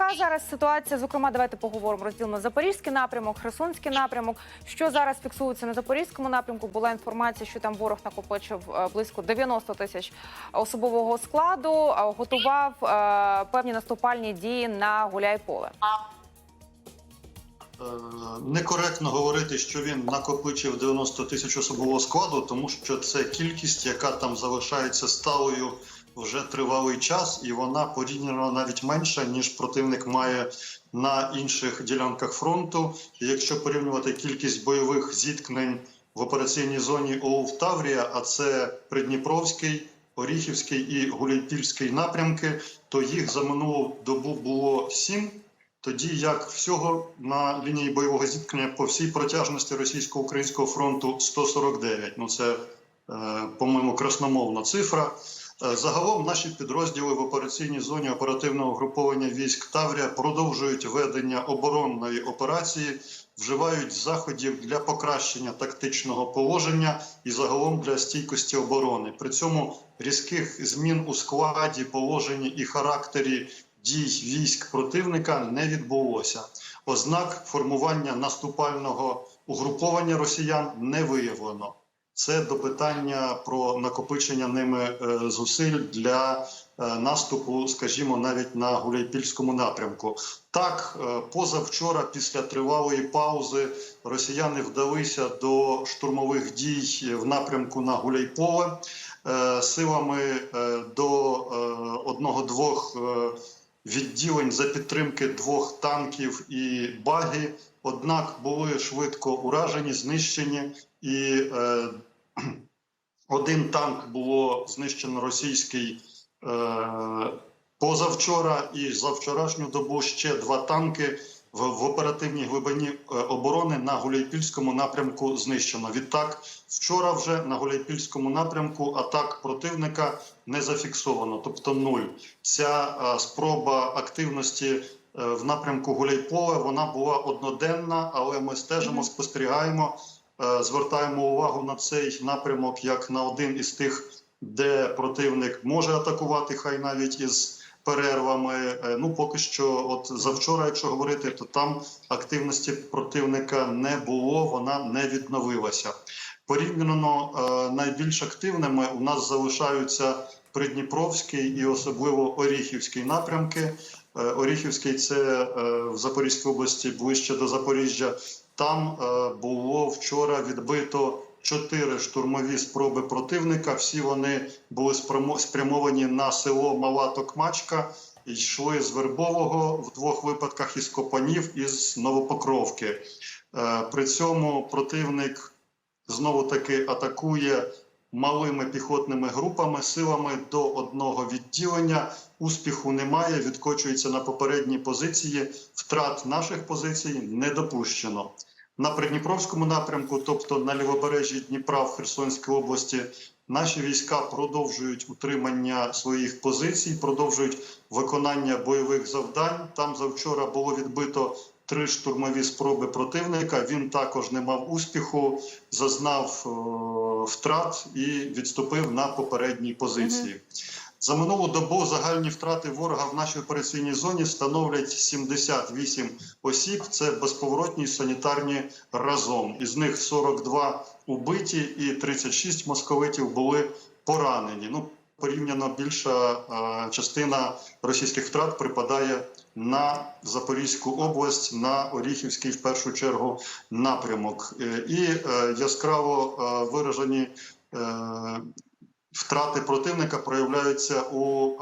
яка зараз ситуація? Зокрема, давайте поговоримо розділимо Запорізький напрямок, Херсонський напрямок. Що зараз фіксується на Запорізькому напрямку? Була інформація, що там ворог накопичив е, близько 90 тисяч особового складу, а готував е, певні наступальні дії на Гуляйполе. Е, Некоректно говорити, що він накопичив 90 тисяч особового складу, тому що це кількість, яка там залишається сталою вже тривалий час, і вона порівняно навіть менша, ніж противник має на інших ділянках фронту. І якщо порівнювати кількість бойових зіткнень в операційній зоні ОУВ Таврія, а це Придніпровський, Оріхівський і Гуляйпільський напрямки, то їх за минулу добу було сім. Тоді як всього на лінії бойового зіткнення по всій протяжності російсько-українського фронту 149. Ну це, е, по-моєму, красномовна цифра. Е, Загалом наші підрозділи в операційній зоні оперативного груповання військ Таврія продовжують ведення оборонної операції, вживають заходів для покращення тактичного положення і загалом для стійкості оборони. При цьому різких змін у складі, положенні і характері дій військ противника не відбулося. Ознак формування наступального угруповання росіян не виявлено. Це до питання про накопичення ними е, зусиль для е, наступу, скажімо, навіть на Гуляйпільському напрямку. Так, е, позавчора, після тривалої паузи, росіяни вдалися до штурмових дій в напрямку на Гуляйполе силами до одного-двох відділень за підтримки двох танків і баги. Однак були швидко уражені, знищені, і е, один танк було знищено російський е, позавчора, і за вчорашню добу ще два танки в, оперативній глибині е, оборони на Гуляйпільському напрямку знищено. Відтак, вчора вже на Гуляйпільському напрямку атак противника не зафіксовано, тобто нуль. Ця е, спроба активності в напрямку Гуляйполе вона була одноденна, але ми стежимо, спостерігаємо, е, звертаємо увагу на цей напрямок як на один із тих, де противник може атакувати, хай навіть із перервами. Е, Ну поки що, от завчора, якщо говорити, то там активності противника не було, вона не відновилася. Порівняно е, найбільш активними у нас залишаються Придніпровський і особливо Оріхівський напрямки. Е, Оріхівський це е, в Запорізькій області ближче до Запоріжжя. Там е, було вчора відбито чотири штурмові спроби противника. Всі вони були спрямовані на село Мала Токмачка. і Йшли з Вербового в двох випадках із Копанів із Новопокровки. При цьому противник знову таки атакує малими піхотними групами, силами до одного відділення. Успіху немає, відкочується на попередні позиції. Втрат наших позицій не допущено. На Придніпровському напрямку, тобто на лівобережжі Дніпра в Херсонській області, наші війська продовжують утримання своїх позицій, продовжують виконання бойових завдань. Там завчора було відбито три штурмові спроби противника. Він також не мав успіху, зазнав е, втрат і відступив на попередній позиції. За минулу добу загальні втрати ворога в нашій операційній зоні становлять 78 осіб. Це безповоротні санітарні разом. Із них 42 убиті і 36 московитів були поранені. Ну порівняно більша е, частина російських втрат припадає на Запорізьку область, на Оріхівський в першу чергу напрямок. Е, І е, яскраво виражені. Втрати противника проявляються у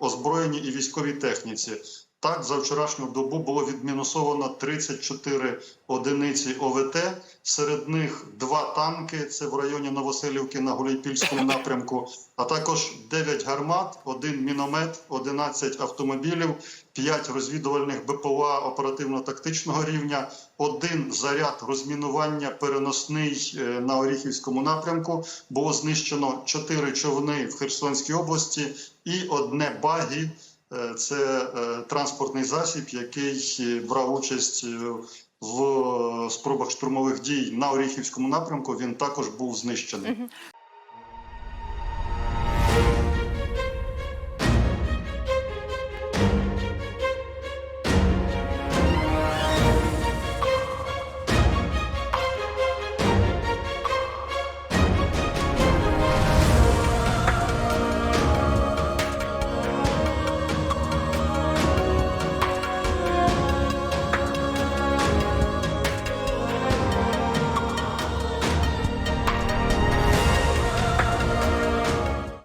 озброєнні і військовій техніці. Так, за вчорашню добу було відмінусовано 34 одиниці ОВТ. Серед них два танки. Це в районі Новоселівки на Гуляйпільському напрямку. А також 9 гармат, один міномет, 11 автомобілів, 5 розвідувальних БПЛА оперативно-тактичного рівня, один заряд розмінування переносний е, на Оріхівському напрямку. Було знищено 4 човни в Херсонській області і одне багі. Е, Це е, транспортний засіб, який е, брав участь в спробах штурмових дій на Оріхівському напрямку. Він також був знищений.